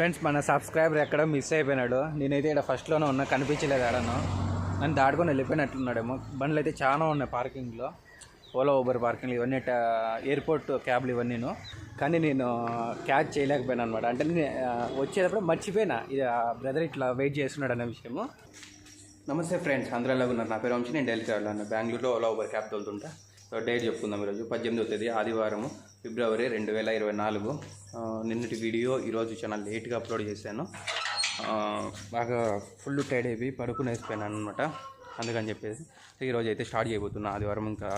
Friends మన subscriber ఎక్కడ miss అయిపోయినాడు. నేనైతే ఇక్కడ ఫస్ట్లోనే ఉన్నా కనిపించలేదు ఆడను నన్ను దాటుకొని వెళ్ళిపోయినట్లున్నాడేమో బండ్లు అయితే చాలా ఉన్నాయి పార్కింగ్లో. ఓలా ఊబర్ పార్కింగ్ ఇవన్నీ ఎయిర్పోర్ట్ క్యాబ్లు ఇవన్నీను. కానీ నేను క్యాచ్ చేయలేకపోయాను అనమాట అంటే నేను వచ్చేటప్పుడు మర్చిపోయినా. ఇది బ్రదర్ ఇట్లా వెయిట్ చేస్తున్నాడు అనే విషయము. నమస్తే ఫ్రెండ్స్ అందరూ ఎలా ఉన్నారు నా పేరు వంశీ నేను ఢిల్లీకి వెళ్ళాను. బెంగళూరులో ఓలా ఊబర్ క్యాబ్ తోలుతుంటా. డేట్ చెప్పుకుందాం ఈరోజు. పద్దెనిమిదో తేదీ ఆదివారం ఫిబ్రవరి రెండు వేల ఇరవై నాలుగు. నిన్నటి వీడియో ఈరోజు చాలా లేట్గా అప్లోడ్ చేశాను. బాగా ఫుల్ టైడ్ అయిపోయి పడుకుని వేసిపోయాను అనమాట అందుకని చెప్పేసి సో ఈరోజు అయితే స్టార్ట్ చేయబోతున్నా. ఆదివారం ఇంకా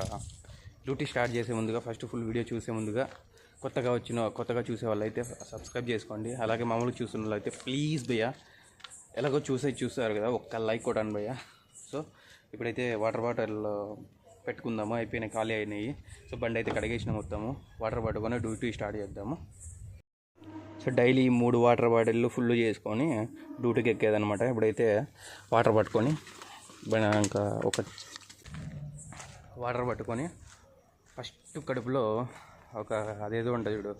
డ్యూటీ స్టార్ట్ చేసే ముందుగా ఫస్ట్ ఫుల్ వీడియో చూసే ముందుగా కొత్తగా వచ్చిన కొత్తగా చూసే వాళ్ళు అయితే సబ్స్క్రైబ్ చేసుకోండి. అలాగే మామూలుగా చూస్తున్న వాళ్ళు అయితే ప్లీజ్ భయ్యా ఎలాగో చూసే చూస్తారు కదా ఒక్క లైక్ కొట్టండి భయ్య సో ఇప్పుడైతే వాటర్ బాటిల్ పెట్టుకుందాము. అయిపోయినాయి ఖాళీ అయినాయి. సో బండి అయితే కడిగేసిన మొత్తము. వాటర్ పట్టుకొని డ్యూటీ స్టార్ట్ చేద్దాము. సో డైలీ మూడు వాటర్ బాటిల్లు ఫుల్ చేసుకొని డ్యూటీకి ఎక్కేదనమాట ఇప్పుడైతే వాటర్ పట్టుకొని ఇంకా ఒక వాటర్ పట్టుకొని ఫస్ట్ కడుపులో ఒక అదేదో ఉంటుంది చూడు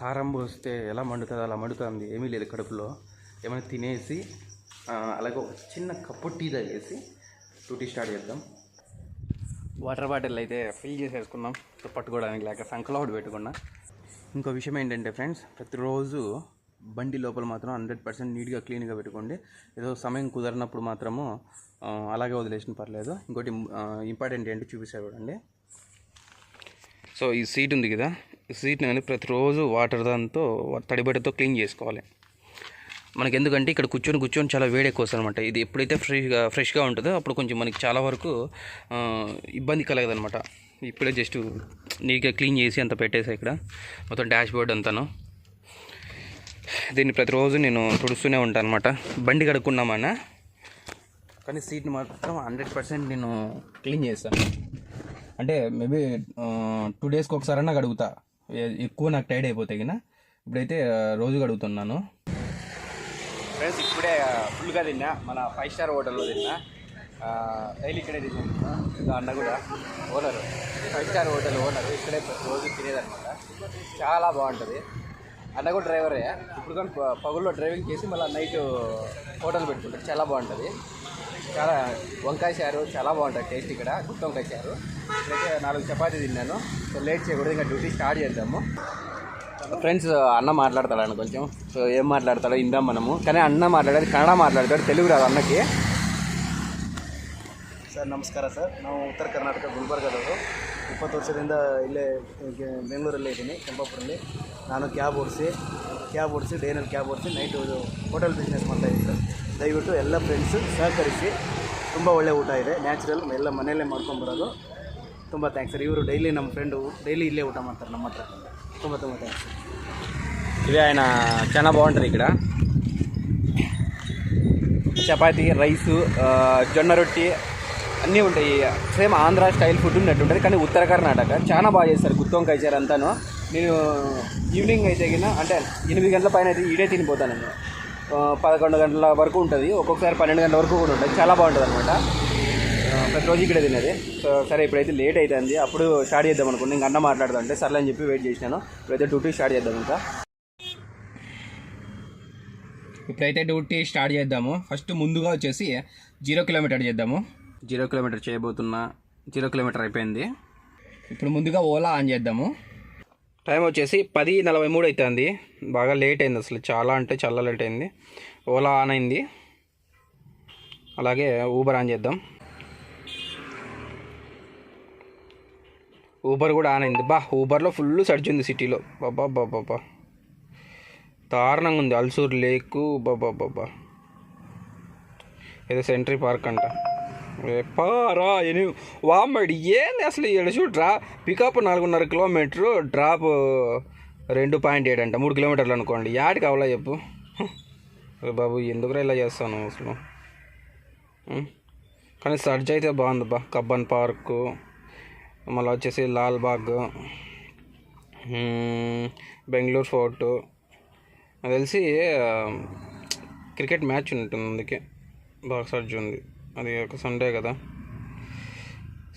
కారం పోస్తే ఎలా మండుతుంది అలా మండుతుంది. ఏమీ లేదు కడుపులో. ఏమైనా తినేసి అలాగే ఒక చిన్న కప్పు టీ తాగేసి డ్యూటీ స్టార్ట్ చేద్దాం. వాటర్ బాటిల్ అయితే ఫిల్ చేసేసుకున్నాం. పట్టుకోవడానికి లేక సంకలో ఒకటి పెట్టుకున్నా. ఇంకో విషయం ఏంటంటే ఫ్రెండ్స్ ప్రతిరోజు బండి లోపల మాత్రం హండ్రెడ్ పర్సెంట్ నీట్గా క్లీన్గా పెట్టుకోండి. ఏదో సమయం కుదరినప్పుడు మాత్రము అలాగే వదిలేసిన పర్లేదు. ఇంకోటి ఇంపార్టెంట్ ఏంటి చూపిస్తా చూడండి. సో ఈ సీట్ ఉంది కదా ఈ సీట్ని అనేది ప్రతిరోజు వాటర్ దాంతో తడిబడితో క్లీన్ చేసుకోవాలి. మనకి ఎందుకంటే ఇక్కడ కూర్చొని కూర్చొని చాలా వేడి ఎక్కువ అనమాట ఇది ఎప్పుడైతే ఫ్రెష్గా ఫ్రెష్గా ఉంటుందో అప్పుడు కొంచెం మనకి చాలా వరకు ఇబ్బంది కలగదనమాట ఇప్పుడే జస్ట్ నీట్గా క్లీన్ చేసి అంత పెట్టేసా ఇక్కడ. మొత్తం డాష్ బోర్డ్ అంతాను. దీన్ని ప్రతిరోజు నేను తుడుస్తూనే ఉంటాను అనమాట బండి కడుక్కున్నామన్నా కానీ సీట్ని మాత్రం హండ్రెడ్ పర్సెంట్ నేను క్లీన్ చేస్తాను అంటే మేబీ టూ డేస్కి ఒకసారన్నా కడుగుతా. ఎక్కువ నాకు టైడ్ అయిపోతాయి కదా. ఇప్పుడైతే రోజు కడుగుతున్నాను. ఫ్రెండ్స్ ఇప్పుడే ఫుల్గా తిన్నా. మన ఫైవ్ స్టార్ హోటల్లో తిన్నా. డైలీ ఇక్కడే తినేది. అన్న కూడా owner. Five star hotel owner. ఇక్కడే రోజు తినేదనమాట చాలా బాగుంటుంది. అన్న కూడా డ్రైవరే. ఇప్పుడు కానీ పగుల్లో డ్రైవింగ్ చేసి మళ్ళీ నైట్ హోటల్ పెట్టుకుంటారు చాలా బాగుంటుంది. చాలా వంకాయ చారు చాలా బాగుంటుంది. టేస్ట్ ఇక్కడ. గుత్త వంకాయ చారు. ఇక్కడైతే నాలుగు చపాతీ తిన్నాను. సో లేట్ చేయకూడదు. ఇంకా డ్యూటీ స్టార్ట్ చేద్దాము. ఫ్రెండ్స్ అన్న మాట్లాడతాడు అన్న కొంచెం. సో ఏం మాట్లాడతాడో ఇందాం మనము. కానీ అన్న మాట్లాడేది కన్నడ మాట్లాడతాడు. తెలుగు రాదు అన్నకి. ಸರ್ ನಮಸ್ಕಾರ ಸರ್ ನಾವು ಉತ್ತರ ಕರ್ನಾಟಕ ಗುಲ್ಬರ್ಗದವರು ಇಪ್ಪತ್ತು ವರ್ಷದಿಂದ ಇಲ್ಲೇ ಗೆ- ಬೆಂಗಳೂರಲ್ಲೇ ಇದ್ದೀನಿ ಕೆಂಪಾಪುರಲ್ಲಿ ನಾನು ಕ್ಯಾಬ್ ಓಡಿಸಿ ಕ್ಯಾಬ್ ಓಡಿಸಿ ಡೇನಲ್ಲಿ ಕ್ಯಾಬ್ ಓಡಿಸಿ ನೈಟು ಹೋಟೆಲ್ ಬಿಸ್ನೆಸ್ ಮಾಡ್ತಾಯಿದ್ದೀನಿ ಸರ್ ದಯವಿಟ್ಟು ಎಲ್ಲ ಫ್ರೆಂಡ್ಸು ಸಹಕರಿಸಿ ತುಂಬ ಒಳ್ಳೆ ಊಟ ಇದೆ ನ್ಯಾಚುರಲ್ ಎಲ್ಲ ಮನೆಯಲ್ಲೇ ಮಾಡ್ಕೊಂಬರೋದು ತುಂಬ ಥ್ಯಾಂಕ್ಸ್ ಸರ್ ಇವರು ಡೈಲಿ ನಮ್ಮ ಫ್ರೆಂಡು ಡೈಲಿ ಇಲ್ಲೇ ಊಟ ಮಾಡ್ತಾರೆ ನಮ್ಮ ಹತ್ರ ತುಂಬ ತುಂಬ ಥ್ಯಾಂಕ್ಸ್ ఇది ఆయన చాలా బాగుంటుంది ఇక్కడ చపాతి రైసు జొన్న రొట్టి అన్నీ ఉంటాయి. సేమ్ ఆంధ్ర స్టైల్ ఫుడ్ ఉన్నట్టు ఉంటుంది. కానీ ఉత్తర కర్ణాటక చాలా బాగా చేస్తారు గుత్తి చారు అంతాను. నేను ఈవినింగ్ అయితే కింద అంటే ఎనిమిది గంటల పైన అయితే ఈడే తినిపోతాను నేను. పదకొండు గంటల వరకు ఉంటుంది. ఒక్కొక్కసారి పన్నెండు గంటల వరకు కూడా ఉంటుంది. చాలా బాగుంటుంది అనమాట ప్రతిరోజు ఇక్కడే తినేది. సో సరే ఇప్పుడైతే లేట్ అవుతుంది అప్పుడు స్టార్ట్ చేద్దాం అనుకున్నాను ఇంకా అన్న మాట్లాడదాం అంటే సర్లే అని చెప్పి వెయిట్ చేసినాను. ఇప్పుడైతే డ్యూటీ స్టార్ట్ చేద్దాం ఇంకా. ఇప్పుడైతే డ్యూటీ స్టార్ట్ చేద్దాము. ఫస్ట్ ముందుగా వచ్చేసి జీరో కిలోమీటర్ చేద్దాము. జీరో కిలోమీటర్ చేయబోతున్నా జీరో కిలోమీటర్ అయిపోయింది. ఇప్పుడు ముందుగా ఓలా ఆన్ చేద్దాము. టైం వచ్చేసి పది నలభై మూడు అవుతుంది బాగా లేట్ అయింది అసలు. చాలా అంటే చాలా లేట్ అయింది. ఓలా ఆన్ అయింది. అలాగే ఊబర్ ఆన్ చేద్దాం. ఊబర్ కూడా ఆన్ అయింది. బా ఊబర్లో ఫుల్ సర్చ్ ఉంది సిటీలో. బాబా బాబా దారుణంగా ఉంది. అల్సూర్ లేకు బాబా బాబా ఏదో సెంట్రీ పార్క్ అంట. పారా ఎని వామ్మడి ఏంది అసలు ఇక్కడ చూడరా? పికప్ నాలుగున్నర కిలోమీటరు డ్రాప్ రెండు పాయింట్ ఏడు అంట మూడు కిలోమీటర్లు అనుకోండి. యాడికి అవలా చెప్పు. బాబు ఎందుకురా ఇలా చేస్తాను అసలు? కానీ సర్జ్ అయితే బాగుంది బా కబ్బన్ పార్కు. మళ్ళీ వచ్చేసి లాల్బాగ్ బెంగళూరు ఫోర్టు. నాకు తెలిసి క్రికెట్ మ్యాచ్ ఉంటుంది అందుకే. బాగా సర్జ్ ఉంది. అది ఒక సండే కదా.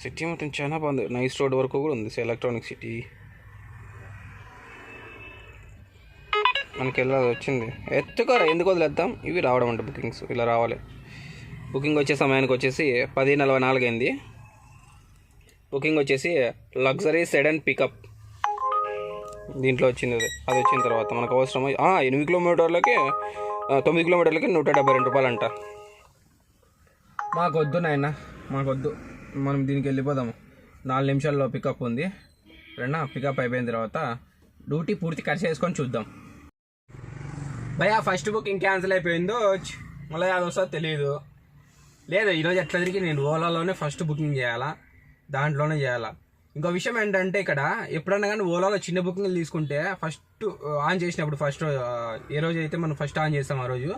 సిటీ మొత్తం చాలా బాగుంది. నైస్ రోడ్ వరకు కూడా ఉంది. ఎలక్ట్రానిక్ సిటీ మనకి వెళ్ళాలి వచ్చింది. ఎత్తుకోరా ఎందుకు వదిలేద్దాం? ఇవి రావడం అంటే బుకింగ్స్ ఇలా రావాలి. బుకింగ్ వచ్చే సమయానికి వచ్చేసి పది నలభై నాలుగు అయింది. బుకింగ్ వచ్చేసి లగ్జరీ సెడన్ పికప్ దీంట్లో వచ్చింది అది. అది వచ్చిన తర్వాత మనకు అవసరం ఎనిమిది కిలోమీటర్లకి తొమ్మిది కిలోమీటర్లకి నూట డెబ్బై రెండు రూపాయలు అంట మాకు వద్దు నాయన మాకు వద్దు మనం దీనికి వెళ్ళిపోదాము. నాలుగు నిమిషాల్లో పికప్ ఉంది. రెండా పికప్ అయిపోయిన తర్వాత డ్యూటీ పూర్తి ఖర్చు చేసుకొని చూద్దాం. భయ ఫస్ట్ బుకింగ్ క్యాన్సిల్ అయిపోయిందో? మళ్ళీ అది వస్తుందో తెలియదు లేదు ఈరోజు ఎట్లా తిరిగి నేను ఓలాలోనే ఫస్ట్ బుకింగ్ చేయాలా? దాంట్లోనే చేయాలా? ఇంకో విషయం ఏంటంటే ఇక్కడ ఎప్పుడన్నా కానీ ఓలాలో చిన్న బుకింగ్లు తీసుకుంటే ఫస్ట్ ఆన్ uh, చేసినప్పుడు ఫస్ట్ uh, ఏ రోజు అయితే మనం ఫస్ట్ ఆన్ చేస్తాం ఆ రోజు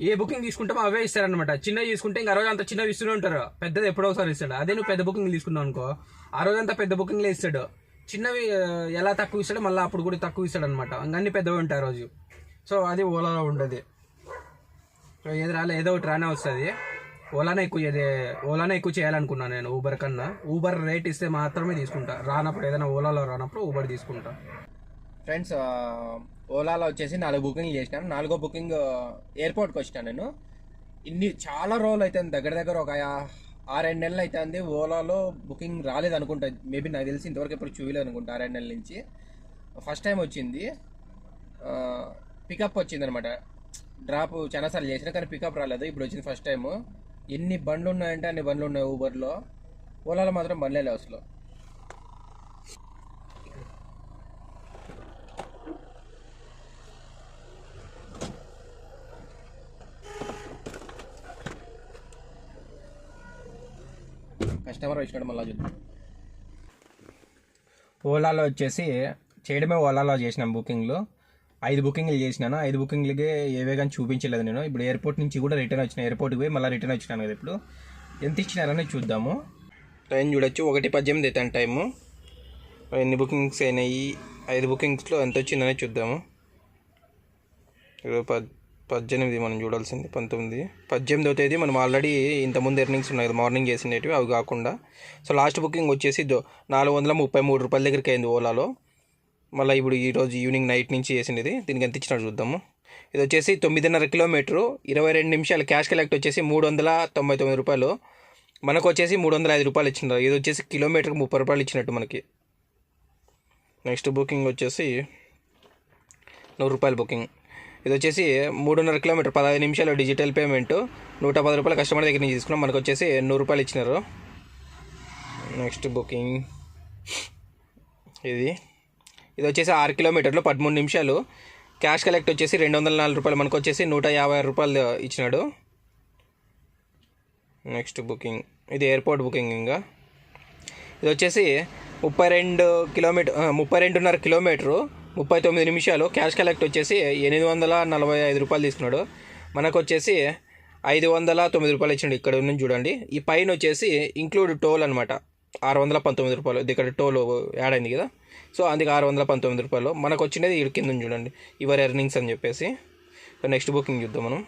ఏ బుకింగ్ తీసుకుంటామో అవే ఇస్తారనమాట చిన్నవి తీసుకుంటే ఇంకా రోజు అంత చిన్నవి ఇస్తూనే ఉంటారు. పెద్దది ఎప్పుడో ఒకసారి ఇస్తాడు. అదే నువ్వు పెద్ద బుకింగ్ తీసుకున్నావు అనుకో. ఆ రోజు పెద్ద బుకింగ్లే ఇస్తాడు. చిన్నవి ఎలా తక్కువ ఇస్తాడో మళ్ళీ అప్పుడు కూడా తక్కువ ఇస్తాడు అనమాట అన్ని పెద్దవి ఉంటాయి ఆ రోజు. సో అది ఓలాలో ఉండదు. సో ఏది రాలే ఏదో ఒకటి రానే వస్తుంది. ఓలానే ఎక్కువ ఓలానే ఎక్కువ చేయాలనుకున్నాను నేను ఊబర్ కన్నా. ఊబర్ రేట్ ఇస్తే మాత్రమే తీసుకుంటా. రానప్పుడు ఏదైనా ఓలాలో రానప్పుడు ఊబర్ తీసుకుంటా. ఫ్రెండ్స్ ఓలాలో వచ్చేసి నాలుగు బుకింగ్ చేసినాను. నాలుగో బుకింగ్ ఎయిర్పోర్ట్కి వచ్చినా నేను. ఇన్ని చాలా రోజులు అవుతుంది దగ్గర దగ్గర ఒక ఆరేడు నెలలు అవుతుంది ఓలాలో బుకింగ్ రాలేదు అనుకుంటా. మేబీ నాకు తెలిసి ఇంతవరకు ఎప్పుడు చూయలేదు అనుకుంటా ఆరేడు నెలల నుంచి. ఫస్ట్ టైం వచ్చింది. పికప్ వచ్చింది అనమాట డ్రాప్ చాలాసార్లు చేసిన కానీ పికప్ రాలేదు. ఇప్పుడు వచ్చింది ఫస్ట్ టైము. ఎన్ని బండ్లు ఉన్నాయంటే అన్ని బండ్లు ఉన్నాయి ఊబర్లో. ఓలాలో మాత్రం బండ్లే లేవు అసలు. కస్టమర్ వచ్చినాడు మళ్ళీ చూద్దాం. ఓలాలో వచ్చేసి చేయడమే ఓలాలో చేసినాం బుకింగ్లు. ఐదు బుకింగ్లు చేసినాను. ఐదు బుకింగ్లకి ఏవే కానీ చూపించలేదు నేను. ఇప్పుడు ఎయిర్పోర్ట్ నుంచి కూడా రిటర్న్ వచ్చిన ఎయిర్పోర్ట్కి పోయి మళ్ళీ రిటర్న్ వచ్చినాను కదా ఇప్పుడు. ఎంత ఇచ్చినారని చూద్దాము. టైం చూడొచ్చు. ఒకటి పద్దెనిమిది అవుతాను టైము. ఎన్ని బుకింగ్స్ అయినాయి ఐదు బుకింగ్స్లో ఎంత వచ్చిందని చూద్దాము. ఇరవై పద్ పద్దెనిమిది మనం చూడాల్సింది పంతొమ్మిది. పద్దెనిమిదవ తేదీ మనం ఆల్రెడీ ఇంతకుముందు ఎర్నింగ్స్ ఉన్నాయి కదా మార్నింగ్ చేసినవి అవి కాకుండా. సో లాస్ట్ బుకింగ్ వచ్చేసి నాలుగు వందల ముప్పై మూడు రూపాయల దగ్గరికి అయింది ఓలాలో. మళ్ళీ ఇప్పుడు ఈరోజు ఈవినింగ్ నైట్ నుంచి చేసినది దీనికి ఎంత ఇచ్చినా చూద్దాము. ఇది వచ్చేసి తొమ్మిదిన్నర కిలోమీటరు ఇరవై రెండు నిమిషాలు క్యాష్ కలెక్ట్ వచ్చేసి మూడు వందల తొంభై తొమ్మిది రూపాయలు. మనకు వచ్చేసి మూడు వందల ఐదు రూపాయలు ఇచ్చినారు. ఇది వచ్చేసి కిలోమీటర్కి ముప్పై రూపాయలు ఇచ్చినట్టు మనకి. నెక్స్ట్ బుకింగ్ వచ్చేసి నూరు రూపాయల బుకింగ్ ఇది వచ్చేసి మూడున్నర కిలోమీటర్ పదహైదు నిమిషాలు డిజిటల్ పేమెంట్. నూట పది రూపాయలు కస్టమర్ దగ్గర నుంచి తీసుకున్నాం. మనకు వచ్చేసి నూరు రూపాయలు ఇచ్చినారు. Next booking. ఇది. ఇది వచ్చేసి ఆరు కిలోమీటర్లు పదమూడు నిమిషాలు. క్యాష్ కలెక్ట్ వచ్చేసి రెండు వందల నాలుగు రూపాయలు. మనకు వచ్చేసి నూట యాభై రూపాయలు ఇచ్చినాడు. Next booking. ఇది ఎయిర్పోర్ట్ బుకింగ్ ఇంకా. ఇది వచ్చేసి ముప్పై రెండు కిలోమీటర్ ముప్పై రెండున్నర కిలోమీటరు. ముప్పై తొమ్మిది నిమిషాలు క్యాష్ కలెక్ట్ వచ్చేసి ఎనిమిది వందల నలభై ఐదు రూపాయలు తీసుకున్నాడు. మనకు వచ్చేసి ఐదు వందల తొమ్మిది రూపాయలు ఇచ్చిండు ఇక్కడ నుంచి చూడండి. ఈ పైన వచ్చేసి ఇంక్లూడ్ టోల్ అనమాట ఆరు వందల పంతొమ్మిది రూపాయలు. ఇక్కడ టోల్ యాడ్ అయింది కదా. సో అందుకే ఆరు వందల పంతొమ్మిది రూపాయలు. మనకు వచ్చినది ఇక్కడ కింద చూడండి. యువర్ ఎర్నింగ్స్ అని చెప్పేసి. నెక్స్ట్ బుకింగ్ చూద్దాం మనం.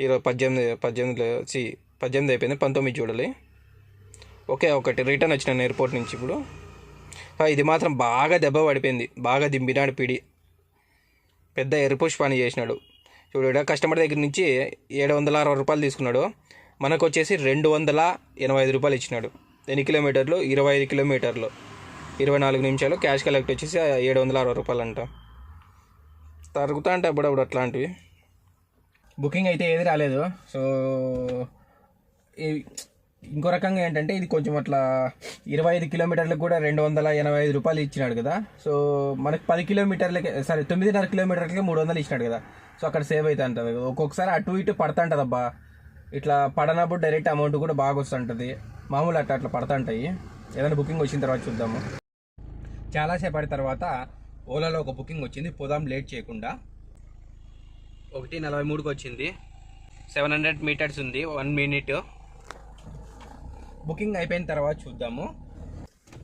ఈరోజు పద్దెనిమిది పద్దెనిమిది సి పద్దెనిమిది అయిపోయింది. పంతొమ్మిది చూడాలి. ఓకే ఒకటి. రిటర్న్ వచ్చినాను ఎయిర్పోర్ట్ నుంచి ఇప్పుడు. ఇది మాత్రం బాగా దెబ్బ పడిపోయింది. బాగా దింపినాడు పిడి. పెద్ద ఎరుపుష్ పని చేసినాడు. చూడు కస్టమర్ దగ్గర నుంచి ఏడు వందల అరవై రూపాయలు తీసుకున్నాడు. మనకు వచ్చేసి రెండు వందల ఎనభై ఐదు రూపాయలు ఇచ్చినాడు. ఎన్ని కిలోమీటర్లు? ఇరవై ఐదు కిలోమీటర్లు. ఇరవై నాలుగు నిమిషాలు క్యాష్ కలెక్ట్ వచ్చేసి ఏడు వందల అరవై రూపాయలు అంట తరుగుతా అంటే అప్పుడప్పుడు అట్లాంటివి. బుకింగ్ అయితే ఏది రాలేదు. సో ఈ- ఇంకో రకంగా ఏంటంటే ఇది కొంచెం అట్లా ఇరవై ఐదు కిలోమీటర్లకు కూడా రెండు వందల ఎనభై ఐదు రూపాయలు ఇచ్చినాడు కదా. సో మనకి పది కిలోమీటర్లకి సరే తొమ్మిదిన్నర కిలోమీటర్లకి మూడు వందలు ఇచ్చినాడు కదా. సో అక్కడ సేవ్ అవుతా ఉంటుంది కదా ఒక్కొక్కసారి అటు ఇటు పడతా ఉంటుంది అబ్బా ఇట్లా పడనప్పుడు డైరెక్ట్ అమౌంట్ కూడా బాగా వస్తుంటుంది. మామూలు అట్లా అట్లా పడతాంటాయి. ఏదైనా బుకింగ్ వచ్చిన తర్వాత చూద్దాము. చాలాసేపటి తర్వాత ఓలాలో ఒక బుకింగ్ వచ్చింది. పోదాం లేట్ చేయకుండా. ఒకటి నలభై మూడుకి వచ్చింది. Seven hundred metres one minute minute. Booking అయిపోయిన తర్వాత చూద్దాము.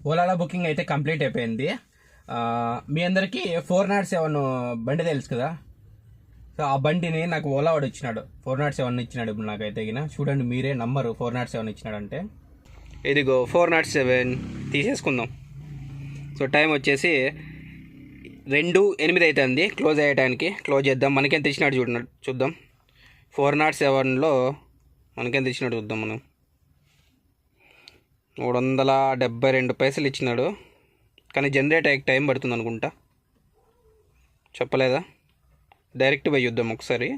ఓలాలో బుకింగ్ అయితే కంప్లీట్ అయిపోయింది. మీ అందరికీ ఫోర్ నాట్ సెవెన్ బండి తెలుసు కదా? సో ఆ బండిని నాకు ఓలా వాడు ఇచ్చినాడు. ఫోర్ నాట్ సెవెన్ ఇచ్చినాడు ఇప్పుడు నాకైతే గిన. చూడండి మీరే నంబరు ఫోర్ నాట్ సెవెన్ ఇచ్చినాడంటే. ఇదిగో ఫోర్ నాట్ సెవెన్ తీసేసుకుందాం. సో టైం వచ్చేసి రెండు ఎనిమిది అవుతుంది క్లోజ్ అయ్యడానికి క్లోజ్ చేద్దాం. మనకెంత ఇచ్చినాడు చూడ చూద్దాం. ఫోర్ నాట్ సెవెన్లో మనకెంత ఇచ్చినాడు చూద్దాం మనం. మూడు వందల డెబ్బై రెండు పైసలు ఇచ్చినాడు. కానీ జనరేట్ అయ్యే టైం పడుతుంది అనుకుంటా. చెప్పలేదా? డైరెక్ట్ పోయి చూద్దాం ఒకసారి.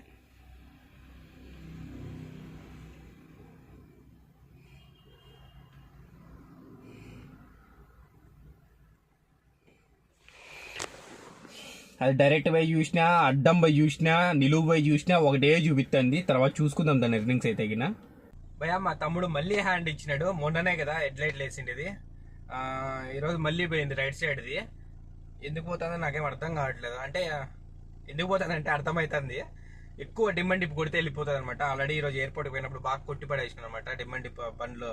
అది డైరెక్ట్ పోయి చూసినా అడ్డం పోయి చూసినా నిలువు పోయి చూసినా ఒకటే చూపిస్తుంది తర్వాత చూసుకుందాం దాని ఎర్నింగ్స్ అయితే గిన. భయ మా తమ్ముడు మళ్ళీ హ్యాండ్ ఇచ్చినాడు. మొన్ననే కదా హెడ్ లైట్లు వేసిండేది ఈరోజు మళ్ళీ పోయింది రైట్ సైడ్ది ఎందుకు పోతుందో నాకేం అర్థం కావట్లేదు. అంటే ఎందుకు పోతుందంటే అర్థమవుతుంది ఎక్కువ డిమాండ్ డిప్ కొడితే వెళ్ళిపోతుంది అనమాట ఆల్రెడీ ఈరోజు ఎయిర్పోర్ట్కి పోయినప్పుడు బాగా కొట్టి పడేసిన అనమాట డిమాండ్ డిప్ బండ్లు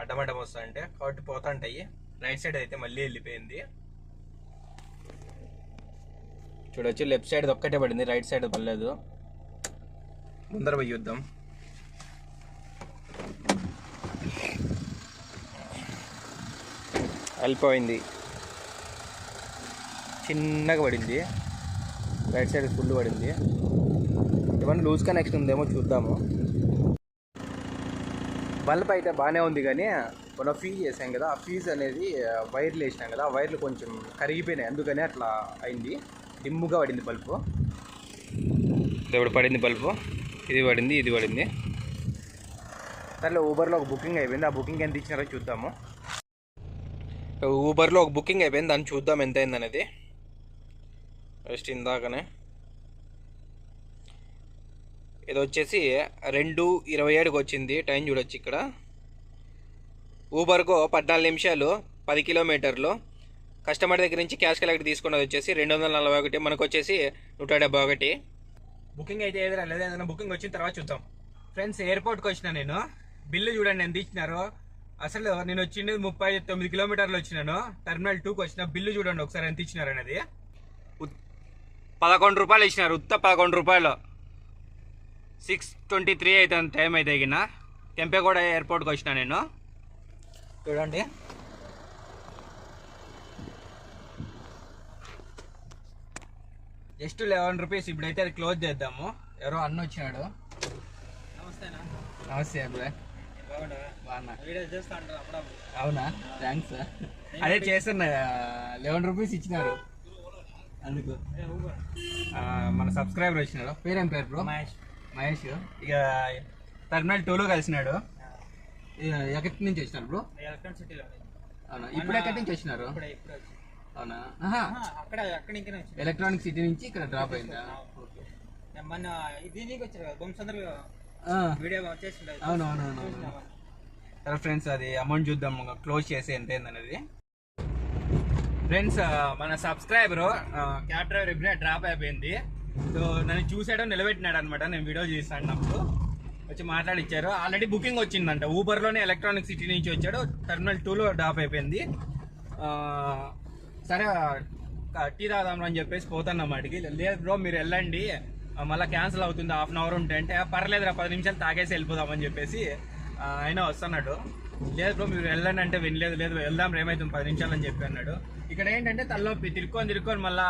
అడ్డమడ్డం వస్తాయంటే కాబట్టి పోతుంటాయి. రైట్ సైడ్ అయితే మళ్ళీ వెళ్ళిపోయింది. చూడొచ్చు లెఫ్ట్ సైడ్ ఒక్కటే పడింది రైట్ సైడ్ పడలేదు. ముందర పోయి చూద్దాం. కలిపోయింది. చిన్నగా పడింది. రైట్ సైడ్ ఫుల్ పడింది. ఏమన్నా లూజ్ కనెక్షన్ ఉందేమో చూద్దాము. బల్బ్ అయితే బాగానే ఉంది కానీ మనం ఫీజ్ చేసాం కదా ఆ ఫీజ్ అనేది వైర్లు వేసినాం కదా ఆ వైర్లు కొంచెం కరిగిపోయినాయి. అందుకని అట్లా అయింది. డిమ్ముగా పడింది బల్బు. ఇప్పుడు పడింది బల్బు. ఇది పడింది ఇది పడింది. సర్లే ఊబర్లో ఒక బుకింగ్ అయిపోయింది. ఆ బుకింగ్ ఎంత ఇచ్చినారో చూద్దాము. ఊబర్లో ఒక బుకింగ్ అయిపోయింది దాన్ని చూద్దాం ఎంత అయింది అనేది. జస్ట్ ఇందాకనే. ఇది వచ్చేసి రెండు ఇరవై ఏడుకి వచ్చింది టైం చూడొచ్చు ఇక్కడ. ఊబర్కు పద్నాలుగు నిమిషాలు పది కిలోమీటర్లు. కస్టమర్ దగ్గర నుంచి క్యాష్ కలెక్ట్ తీసుకున్నది వచ్చేసి రెండు వందల నలభై ఒకటి మనకు వచ్చేసి నూట డెబ్బై ఒకటి. బుకింగ్ అయితే ఏదైనా లేదా ఏదైనా బుకింగ్ వచ్చిన తర్వాత చూద్దాం. ఫ్రెండ్స్ ఎయిర్పోర్ట్కి వచ్చిన నేను. బిల్లు చూడండి ఎంత ఇచ్చినారో. అసలు నేను వచ్చిండేది ముప్పై తొమ్మిది కిలోమీటర్లు వచ్చినాను. టెర్మినల్ టూకి వచ్చిన బిల్లు చూడండి ఒకసారి ఎంత ఇచ్చినారు అనేది. పదకొండు రూపాయలు ఇచ్చినారు ఉత్త పదకొండు రూపాయలు. సిక్స్ ట్వంటీ త్రీ అవుతుంది టైం అయితే ఎగిన. కెంపేగూడ ఎయిర్పోర్ట్కి వచ్చిన నేను. చూడండి. జస్ట్ లెవెన్ రూపీస్ ఇప్పుడైతే అది క్లోజ్ చేద్దాము. ఎవరో అన్న వచ్చినాడు. నమస్తే అబ్బాయి అవునా? థ్యాంక్స్ అదే చేస్తున్నా లెవెన్ రూపీస్ ఇచ్చినారు. అందుకు. మన సబ్స్క్రైబర్ వచ్చినాడు. పేరేం పేరు బ్రో? మహేష్. మహేష్. ఇక టర్మినల్ టూలో కలిసినాడు. ఎక్కడి నుంచి వచ్చినారు బ్రో? అవునా? ఇప్పుడు ఎక్కడి నుంచి వచ్చినారు? అవునా? ఎలక్ట్రానిక్ సిటీ నుంచి ఇక్కడ డ్రాప్ అయిందా? దీనికి వచ్చారు కదా సరే ఫ్రెండ్స్ అది అమౌంట్ చూద్దాం. క్లోజ్ చేసి ఎంత అయిందనేది. ఫ్రెండ్స్ మన సబ్స్క్రైబర్ క్యాబ్ డ్రైవర్ ఇప్పుడే డ్రాప్ అయిపోయింది. సో నన్ను చూసాడో నిలబెట్టినాడు అనమాట నేను వీడియో చేస్తాడినప్పుడు వచ్చి మాట్లాడిచ్చారు. ఆల్రెడీ బుకింగ్ వచ్చిందంట. ఊబర్లోనే ఎలక్ట్రానిక్ సిటీ నుంచి వచ్చాడు. టర్మినల్ టూలో డ్రాప్ అయిపోయింది. సరే టీ తాగుదాం అని చెప్పేసి పోతాను వాటికి లేదు బ్రో మీరు వెళ్ళండి. మళ్ళీ క్యాన్సిల్ అవుతుంది హాఫ్ అన్ అవర్ ఉంటే అంటే పర్లేదురా పది నిమిషాలు తాగేసి వెళ్ళిపోదామని చెప్పేసి ఆయన వస్తున్నాడు. లేదు బ్రో మీరు వెళ్ళండి అంటే వినలేదు లేదు వెళ్దాం ఏమైతుంది పది నిమిషాలు అని చెప్పి అన్నాడు. ఇక్కడ ఏంటంటే తలనొప్పి తిరుక్కొని తిరుక్కొని మళ్ళీ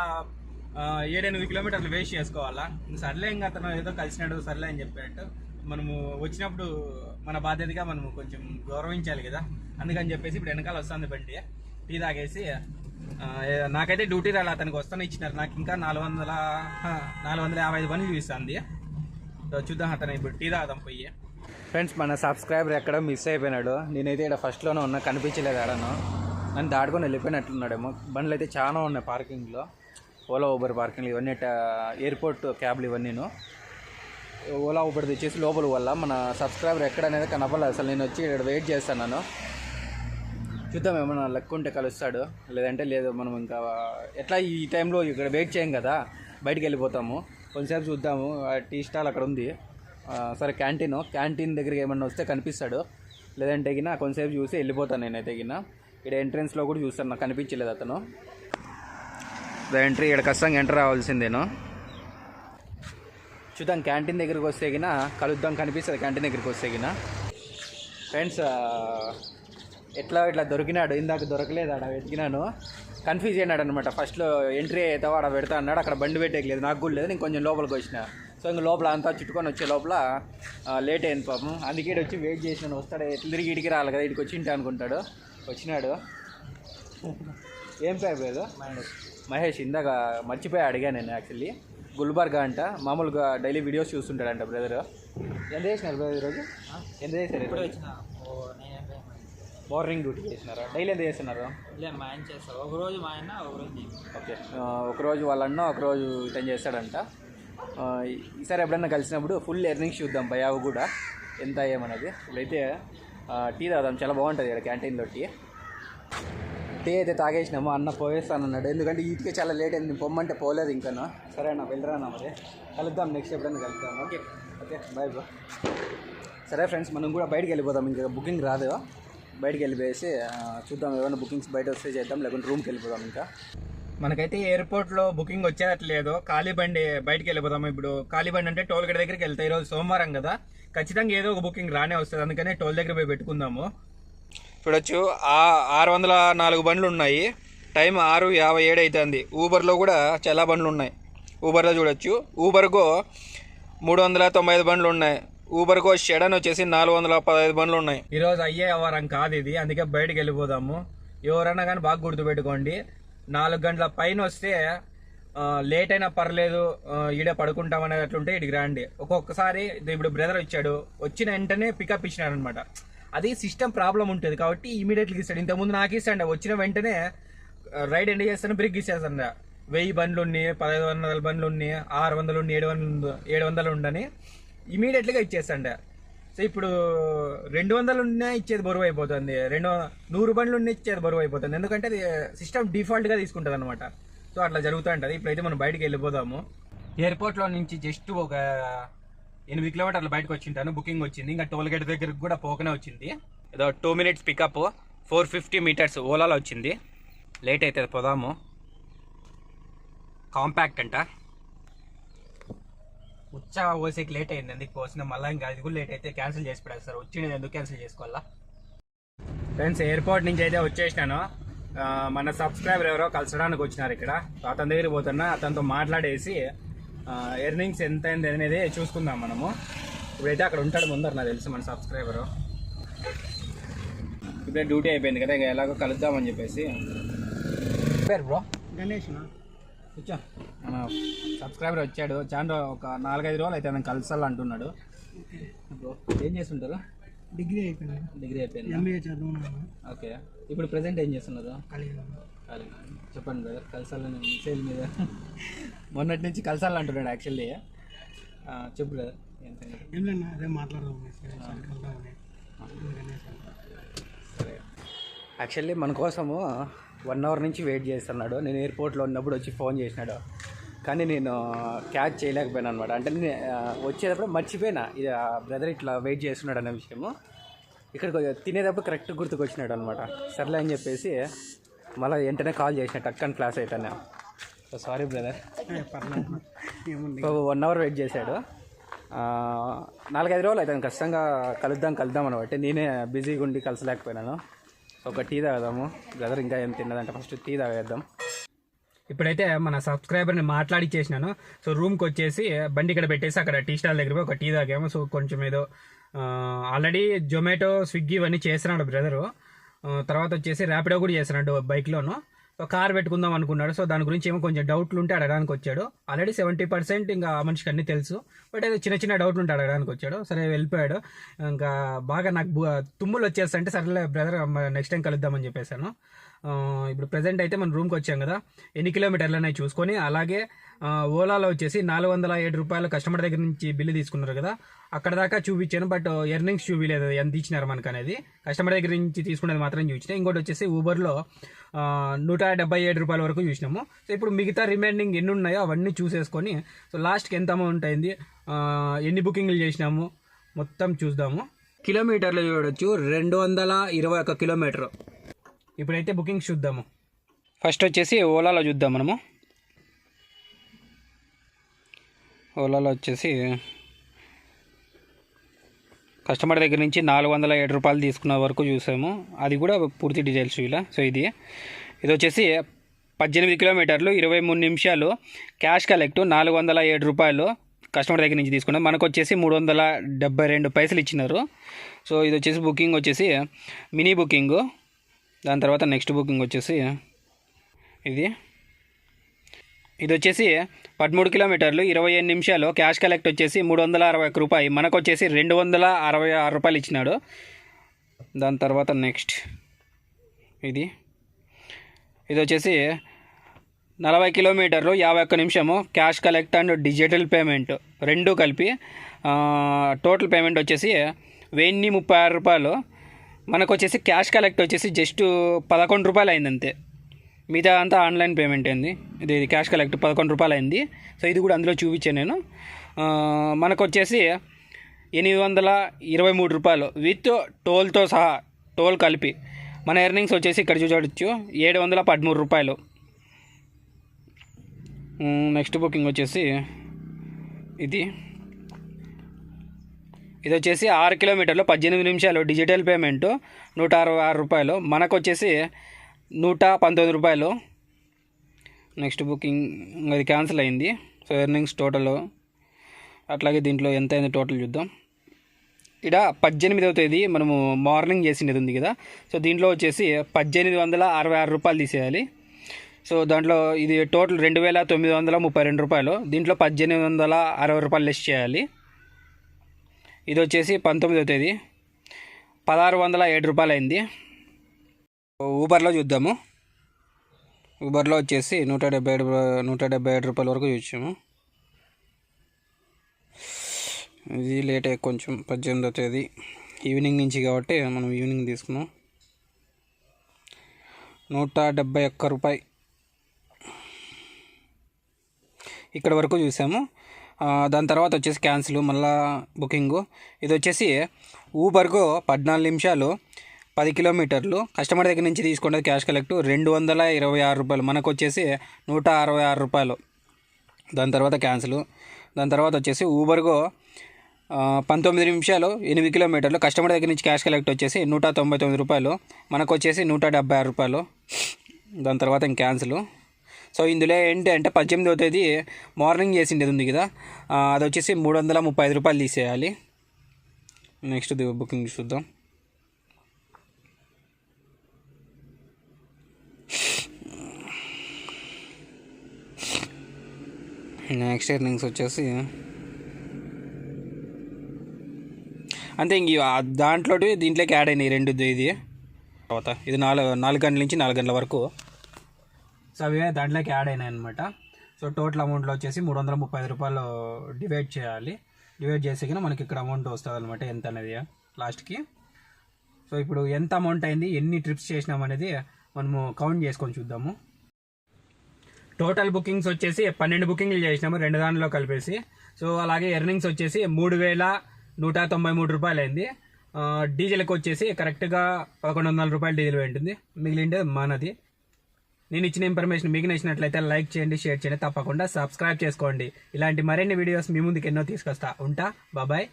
ఏడెనిమిది కిలోమీటర్లు వేస్ట్ చేసుకోవాలా? సర్లే ఇంకా అతను ఏదో కలిసినాడు సర్లే అని చెప్పాడు. మనము వచ్చినప్పుడు మన బాధ్యతగా మనము కొంచెం గౌరవించాలి కదా. అందుకని చెప్పేసి ఇప్పుడు వెనకాల వస్తుంది బండి. టీ తాగేసి నాకైతే డ్యూటీ రాలి అతనికి వస్తాను ఇచ్చినారు. నాకు ఇంకా నాలుగు వందల నాలుగు వందల యాభై ఐదు పని చూపిస్తుంది. చూద్దాం అతను ఇప్పుడు టీ తాగుదాం పోయి. ఫ్రెండ్స్ మన సబ్స్క్రైబర్ ఎక్కడ మిస్ అయిపోయినాడు. నేనైతే ఇక్కడ ఫస్ట్లోనే ఉన్నా కనిపించలేదు ఆడను. నన్ను దాటుకొని వెళ్ళిపోయినట్లున్నాడేమో బండ్లు అయితే చాలా ఉన్నాయి పార్కింగ్లో. ఓలా ఊబర్ పార్కింగ్లు ఇవన్నీ ఎయిర్పోర్ట్ క్యాబ్లు ఇవన్నీను ఓలా ఊబర్ తెచ్చేసి లోపల వల్ల మన సబ్స్క్రైబర్ ఎక్కడ అనేది కనపడలేదు. అసలు నేను వచ్చి ఇక్కడ వెయిట్ చేస్తాను చూద్దాం ఏమన్నా లక్ ఉంటే కలుస్తాడు. లేదంటే లేదు మనం ఇంకా ఎట్లా ఈ టైంలో ఇక్కడ వెయిట్ చేయం కదా బయటికి వెళ్ళిపోతాము. కొంచెంసేపు చూద్దాము. టీ స్టాల్ అక్కడ ఉంది. సరే క్యాంటీన్ క్యాంటీన్ దగ్గరికి ఏమన్నా వస్తే కనిపిస్తాడు. లేదంటే గిన కొంచెంసేపు చూసి వెళ్ళిపోతాను నేనైతే గిన. ఇక్కడ ఎంట్రెన్స్లో కూడా చూస్తాను. నాకు కనిపించలేదు అతను. ఎంట్రీ ఇక్కడ ఖచ్చితంగా ఎంటర్ అవ్వాల్సిందేను చూద్దాం క్యాంటీన్ దగ్గరికి వస్తే గిన కలుద్దాం కనిపిస్తుంది. క్యాంటీన్ దగ్గరికి వస్తే గిన. ఫ్రెండ్స్ ఎట్లా ఇట్లా దొరికినాడు ఇందాక దొరకలేదు ఆడ వెతికినాను. కన్ఫ్యూజ్ అయినాడు అనమాట ఫస్ట్లో ఎంట్రీ అయితే ఆడ పెడతా అన్నాడు అక్కడ బండి పెట్టేయలేదు నాకు కూడా లేదు నేను కొంచెం లోపలికి వచ్చిన. సో ఇంక లోపల అంతా చుట్టుకొని వచ్చే లోపల లేట్ అయింది పాపం. అందుకే వచ్చి వెయిట్ చేసినాను. వస్తాడు ఎట్లా తిరిగి ఇడికి రావాలి కదా ఇడికి వచ్చి ఇంటా అనుకుంటాడు. వచ్చినాడు. ఏం పేరు మహేష్. ఇందాక మర్చిపోయి అడిగా నేను యాక్చువల్లీ గుల్బర్గా అంట మామూలుగా డైలీ వీడియోస్ చూస్తుంటాడంట బ్రదర్ ఎంత చేసినారు బ్రదర్ ఈరోజు? ఎంత చేశారు ఇప్పుడు ఈరోజు? వచ్చిన ఓ నేను మార్నింగ్ డ్యూటీ చేసినారా? డైలీ ఎంత చేస్తున్నారు? లే మా ఆయన చేస్తారు ఒక రోజు మా ఆయన ఒక రోజు నేను. ఓకే. ఆ, ఒకరోజు వాళ్ళన్న ఒకరోజు ఇతను చేస్తాడంట. ఆ, ఈసారి ఎప్పుడన్నా కలిసినప్పుడు ఫుల్ ఎర్నింగ్స్ చూద్దాం భయావు కూడా. ఎంత ఇప్పుడైతే ఆ, టీ తాగుదాం. చాలా బాగుంటుంది ఇక్కడ క్యాంటీన్లో టీ. టీ అయితే తాగేసినాము. అన్న పోయేస్తానన్నాడు. ఎందుకంటే ఈటికే చాలా లేట్ అయింది. నేను పొమ్మంటే పోలేదు ఇంకాను. సరే అన్న వెళ్ళరానా మరి? కలుద్దాం నెక్స్ట్ ఎప్పుడైనా కలుద్దాం. ఓకే. Okay bye bro. సరే ఫ్రెండ్స్ మనం కూడా బయటికి వెళ్ళిపోదాం. ఇంకా బుకింగ్ రాదు. బయటికి వెళ్ళిపోయేసి చూద్దాం ఏమైనా బుకింగ్స్ బయట వస్తే చేద్దాం లేకుంటే రూమ్కి వెళ్ళిపోదాం ఇంకా. మనకైతే ఎయిర్పోర్ట్లో బుకింగ్ వచ్చేటట్లేదు ఖాళీ బండి బయటికి వెళ్ళిపోదాం ఇప్పుడు. ఖాళీ బండి అంటే టోల్ గేట్ దగ్గరికి వెళ్తాయి. ఈరోజు సోమవారం కదా. ఖచ్చితంగా ఏదో ఒక బుకింగ్ రానే వస్తుంది. అందుకనే టోల్ దగ్గర పోయి పెట్టుకుందాము. చూడొచ్చు. ఆ ఆరు వందల నాలుగు బండ్లు ఉన్నాయి. టైం ఆరు యాభై ఏడు అవుతుంది ఊబర్లో కూడా చాలా బండ్లు ఉన్నాయి. ఊబర్లో చూడొచ్చు. ఊబర్కో మూడు వందల తొంభై ఐదు బండ్లు ఉన్నాయి. ఊబర్కో షెడన్ వచ్చేసి నాలుగు వందల పదహైదు బండ్లు ఉన్నాయి. ఈరోజు అయ్యే వ్యవహారం కాదు ఇది. అందుకే బయటికి వెళ్ళిపోదాము. ఎవరన్నా కానీ బాగా గుర్తుపెట్టుకోండి నాలుగు గంటల పైన వస్తే లేట్ అయినా పర్లేదు ఈడే పడుకుంటాం అనేది అట్లుంటే ఇటు రండి. ఒక్కొక్కసారి ఇప్పుడు బ్రదర్ వచ్చాడు. వచ్చిన వెంటనే పికప్ ఇచ్చినాడు అనమాట అది సిస్టమ్ ప్రాబ్లం ఉంటుంది. కాబట్టి ఇమీడియట్లీ ఇస్తాడు. ఇంతకుముందు నాకు ఇస్తాడు. వచ్చిన వెంటనే రైడ్ ఎండ్ చేస్తాను బ్రేక్ ఇచ్చేస్తాను వెయ్యి బండ్లు ఉన్నాయి పదహైదు వందల బండ్లు ఉన్నాయి ఆరు వందలు ఉన్నాయి ఏడు వందలు ఏడు వందలు ఉండని. ఇమీడియట్గా ఇచ్చేస్తాండ. సో ఇప్పుడు రెండు వందలు ఉన్నా ఇచ్చేది బరువు అయిపోతుంది రెండు నూరు బండ్లు ఉన్నా ఇచ్చేది బరువు అయిపోతుంది ఎందుకంటే అది సిస్టమ్ డిఫాల్ట్గా తీసుకుంటుంది అనమాట సో అట్లా జరుగుతూ ఉంటుంది ఇప్పుడైతే మనం బయటికి వెళ్ళిపోదాము. ఎయిర్పోర్ట్లో నుంచి జస్ట్ ఒక ఎనిమిది కిలోమీటర్లు బయటకు వచ్చింటాను. బుకింగ్ వచ్చింది. ఇంకా టోల్ గేట్ దగ్గరకు కూడా పోకనే వచ్చింది. ఏదో two minutes pickup. Four fifty metres ఓలాలో వచ్చింది. లేట్ అవుతుంది పోదాము. కాంపాక్ట్ అంట. ఉచ్చా ఓసేకి లేట్ అయింది ఎందుకు పోసిన? మళ్ళీ ఇంకా అది కూడా లేట్ అయితే క్యాన్సిల్ చేసి పడేస్తారు వచ్చినది ఎందుకు క్యాన్సిల్ చేసుకోవాలా? ఫ్రెండ్స్ ఎయిర్పోర్ట్ నుంచి అయితే వచ్చేసినాను. మన సబ్స్క్రైబర్ ఎవరో కలసడానికి వచ్చినారు ఇక్కడ. అతని దగ్గర పోతున్నా అతనితో మాట్లాడేసి ఎర్నింగ్స్ ఎంత అయింది అనేది చూసుకుందాం మనము. ఇప్పుడైతే అక్కడ ఉంటాడు ముందర నాకు తెలుసు మన సబ్స్క్రైబరు ఇప్పుడే డ్యూటీ అయిపోయింది కదా ఇంకా ఎలాగో కలుద్దామని చెప్పేసి. పేరు బ్రో? గణేష్ మన సబ్స్క్రైబర్ వచ్చాడు. చాలా ఒక నాలుగైదు రోజులు అయితే నేను కలసాలి అంటున్నాడు. బ్రో ఏం చేస్తుంటారు? డిగ్రీ అయిపోయింది. డిగ్రీ అయిపోయింది? ఎంబీఏ చదువున్నాను ఓకే. ఇప్పుడు ప్రెసెంట్ ఏం చేస్తున్నారు. చెప్పండి బ్రదర్. కలసాలని సేల్ మీద. మొన్నటి నుంచి కలసాలి అంటున్నాడు యాక్చువల్లీ. చెప్పు బ్రదర్. ఏం సంగతి? ఏం లేదు అదే మాట్లాడదాం వెళ్దామని సరే. యాక్చువల్లీ మన కోసము వన్ అవర్ నుంచి వెయిట్ చేస్తున్నాడు. నేను ఎయిర్పోర్ట్లో ఉన్నప్పుడు వచ్చి ఫోన్ చేసినాడు. కానీ నేను క్యాచ్ చేయలేకపోయాను అనమాట అంటే నేను వచ్చేటప్పుడు మర్చిపోయినా. ఇది బ్రదర్ ఇట్లా వెయిట్ చేస్తున్నాడు అనే విషయము. ఇక్కడికి వచ్చి- తినేటప్పుడు కరెక్ట్ గుర్తుకొచ్చినాడు అనమాట సర్లే అని చెప్పేసి మళ్ళీ వెంటనే కాల్ చేసిన. టక్కని క్లాస్ అయితేనే. Sorry brother one hour wait చేశాడు. నాలుగైదు రోజులు అయితే ఖచ్చితంగా కలుద్దాం కలుద్దాం అనమాట నేనే బిజీగా ఉండి కలసలేకపోయినాను. ఒక టీ తాగదాము. బ్రదర్ ఇంకా ఏం తిన్నదంటే ఫస్ట్ టీ తాగేద్దాం. ఇప్పుడైతే మన సబ్స్క్రైబర్ని మాట్లాడి చేసినాను. సో రూమ్కి వచ్చేసి బండి ఇక్కడ పెట్టేసి అక్కడ టీ స్టాల్ దగ్గర ఒక టీ తాగాము. సో కొంచెం ఏదో ఆల్రెడీ జొమాటో స్విగ్గీ ఇవన్నీ చేస్తున్నాడు బ్రదరు. తర్వాత వచ్చేసి ర్యాపిడో కూడా చేస్తున్నాడు బైక్లోను. సో కార్ పెట్టుకుందాం అనుకున్నాడు. సో దాని గురించి ఏమో కొంచెం డౌట్లు ఉంటే అడగడానికి వచ్చాడు. ఆల్రెడీ సెవెంటీ పర్సెంట్ ఇంకా ఆ మనిషికి అన్నీ తెలుసు. బట్ ఏదో చిన్న చిన్న డౌట్ ఉంటే అడగడానికి వచ్చాడు. సరే వెళ్ళిపోయాడు. ఇంకా బాగా నాకు తుమ్ములు వచ్చేస్తంటే సరేలే బ్రదర్ నెక్స్ట్ టైం కలుద్దామని చెప్పేశాను. ఇప్పుడు ప్రజెంట్ అయితే మనం రూమ్కి వచ్చాం కదా. ఎన్ని కిలోమీటర్లు అనేవి చూసుకొని అలాగే ఓలాలో వచ్చేసి నాలుగు వందల ఏడు రూపాయలు కస్టమర్ దగ్గర నుంచి బిల్లు తీసుకున్నారు కదా. అక్కడ దాకా చూపించాను బట్ ఎర్నింగ్స్ చూపించలేదు. ఎంత ఇచ్చినారు మనకు అనేది? కస్టమర్ దగ్గర నుంచి తీసుకునేది మాత్రం చూసిన ఇంకోటి వచ్చేసి ఊబర్లో నూట డెబ్బై ఏడు రూపాయల వరకు చూసినాము. సో ఇప్పుడు మిగతా రిమైనింగ్ ఎన్ని ఉన్నాయో అవన్నీ చూసేసుకొని సో లాస్ట్కి ఎంత అమౌంట్ అయింది? ఎన్ని బుకింగ్లు చేసినాము? మొత్తం చూద్దాము. కిలోమీటర్లు చూడొచ్చు. రెండు వందల ఇరవై ఒక కిలోమీటర్. ఇప్పుడైతే బుకింగ్ చూద్దాము. ఫస్ట్ వచ్చేసి ఓలాలో చూద్దాం మనము. ఓలాలో వచ్చేసి కస్టమర్ దగ్గర నుంచి నాలుగు వందల ఏడు రూపాయలు తీసుకున్న వరకు చూసాము. అది కూడా పూర్తి డీటెయిల్స్ ఇలా సో ఇది. ఇది వచ్చేసి పద్దెనిమిది కిలోమీటర్లు ఇరవై మూడు నిమిషాలు. క్యాష్ కలెక్ట్ నాలుగు వందల ఏడు రూపాయలు. కస్టమర్ దగ్గర నుంచి తీసుకున్నాం. మనకు వచ్చేసి మూడు వందల డెబ్బై రెండు పైసలు ఇచ్చినారు. సో ఇది వచ్చేసి బుకింగ్ వచ్చేసి మినీ బుకింగ్. దాని తర్వాత నెక్స్ట్ బుకింగ్ వచ్చేసి ఇది. ఇది వచ్చేసి పదమూడు కిలోమీటర్లు ఇరవై ఐదు నిమిషాలు క్యాష్ కలెక్ట్ వచ్చేసి మూడు వందల అరవై ఒక్క రూపాయి. మనకు వచ్చేసి రెండు వందల అరవై ఆరు రూపాయలు ఇచ్చినాడు. దాని తర్వాత నెక్స్ట్ ఇది. ఇది వచ్చేసి నలభై కిలోమీటర్లు యాభై ఒక్క నిమిషము cash collect and digital payment రెండు కలిపి టోటల్ పేమెంట్ వచ్చేసి వెయ్యి ముప్పై ఆరు రూపాయలు. మనకు వచ్చేసి క్యాష్ కలెక్ట్ వచ్చేసి జస్ట్ పదకొండు రూపాయలు అయింది అంతే మిగతా అంతా ఆన్లైన్ పేమెంట్ అయింది. ఇది క్యాష్ కలెక్ట్ పదకొండు రూపాయలు అయింది. సో ఇది కూడా అందులో చూపించాను నేను. మనకు వచ్చేసి ఎనిమిది వందల ఇరవై మూడు రూపాయలు విత్ టోల్తో సహా టోల్ కలిపి. మన ఎర్నింగ్స్ వచ్చేసి ఇక్కడ చూడవచ్చు ఏడు వందల పదమూడు రూపాయలు. నెక్స్ట్ బుకింగ్ వచ్చేసి ఇది. ఇది వచ్చేసి ఆరు కిలోమీటర్లు పద్దెనిమిది నిమిషాలు డిజిటల్ పేమెంట్ నూట అరవై ఆరు రూపాయలు. మనకు వచ్చేసి నూట పంతొమ్మిది రూపాయలు. నెక్స్ట్ బుకింగ్ అది క్యాన్సిల్ అయింది. సో ఎర్నింగ్స్ టోటల్ అట్లాగే దీంట్లో ఎంత అయింది టోటల్ చూద్దాం. ఇక్కడ పద్దెనిమిదవ తేదీ మనము మార్నింగ్ చేసినది ఉంది కదా. సో దీంట్లో వచ్చేసి పద్దెనిమిది వందల అరవై ఆరు రూపాయలు తీసేయాలి. సో దాంట్లో ఇది టోటల్ రెండు వేల తొమ్మిది వందల ముప్పై రెండు రూపాయలు. దీంట్లో పద్దెనిమిది వందల అరవై రూపాయలు లెస్ చేయాలి. ఇది వచ్చేసి పంతొమ్మిదవ తేదీ. పదహారు వందల ఏడు రూపాయలు అయింది ఊబర్లో చూద్దాము. ఊబర్లో వచ్చేసి నూట డెబ్బై ఏడు నూట డెబ్బై ఏడు రూపాయల వరకు చూసాము. ఇది లేట్ అయ్యి కొంచెం పద్దెనిమిదో తేదీ ఈవినింగ్ నుంచి కాబట్టి మనం ఈవినింగ్ తీసుకున్నాం నూట డెబ్బై ఒక్క రూపాయి. ఇక్కడ వరకు చూసాము. దాని తర్వాత వచ్చేసి క్యాన్సిల్ మళ్ళా బుకింగ్. ఇది వచ్చేసి ఊబర్గో పద్నాలుగు నిమిషాలు పది కిలోమీటర్లు. కస్టమర్ దగ్గర నుంచి తీసుకున్నది క్యాష్ కలెక్ట్ రెండు వందల ఇరవై ఆరు రూపాయలు. మనకు వచ్చేసి నూట అరవై ఆరు రూపాయలు. దాని తర్వాత క్యాన్సిల్. దాని తర్వాత వచ్చేసి ఊబర్గో పంతొమ్మిది నిమిషాలు ఎనిమిది కిలోమీటర్లు. కస్టమర్ దగ్గర నుంచి క్యాష్ కలెక్ట్ వచ్చేసి నూట తొంభై తొమ్మిది రూపాయలు. మనకు వచ్చేసి నూట డెబ్బై ఆరు రూపాయలు. దాని తర్వాత ఇంక క్యాన్సిల్. సో ఇందులో ఏంటి అంటే పద్దెనిమిదవ తేదీ మార్నింగ్ చేసిండేది ఉంది కదా. అది వచ్చేసి మూడు వందల ముప్పై ఐదు రూపాయలు తీసేయాలి. నెక్స్ట్ బుకింగ్ చూద్దాం. నెక్స్ట్ ఎర్నింగ్స్ వచ్చేసి అంతే ఇంక దాంట్లో దీంట్లోకి యాడ్ అయినాయి రెండు ఇది. తర్వాత ఇది నాలుగు నాలుగు గంటల నుంచి నాలుగు గంటల వరకు. సో అవి దాంట్లోకి యాడ్ అయినాయి అనమాట సో టోటల్ అమౌంట్లో వచ్చేసి మూడు వందల ముప్పై ఐదు రూపాయలు డివైడ్ చేయాలి. డివైడ్ చేసి మనకి ఇక్కడ అమౌంట్ వస్తుంది అనమాట ఎంత అనేది లాస్ట్కి. సో ఇప్పుడు ఎంత అమౌంట్ అయింది ఎన్ని ట్రిప్స్ చేసినాం అనేది మనము కౌంట్ చేసుకొని చూద్దాము. టోటల్ బుకింగ్స్ వచ్చేసి పన్నెండు బుకింగ్లు చేసినాము రెండు దానిలో కలిపేసి. సో అలాగే ఎర్నింగ్స్ వచ్చేసి మూడు వేల నూట తొంభై మూడు రూపాయలు అయింది డీజిల్కి వచ్చేసి కరెక్ట్గా పదకొండు వందల రూపాయలు డీజిల్ ఉంటుంది. మిగిలిండే మనది. నేను ఇచ్చిన ఇన్ఫర్మేషన్ మీకు నచ్చినట్లయితే లైక్ చేయండి షేర్ చేయండి తప్పకుండా సబ్స్క్రైబ్ చేసుకోండి. ఇలాంటి మరిన్ని వీడియోస్ మీ ముందుకు ఎన్నో తీసుకొస్తా. ఉంటా బాబాయ్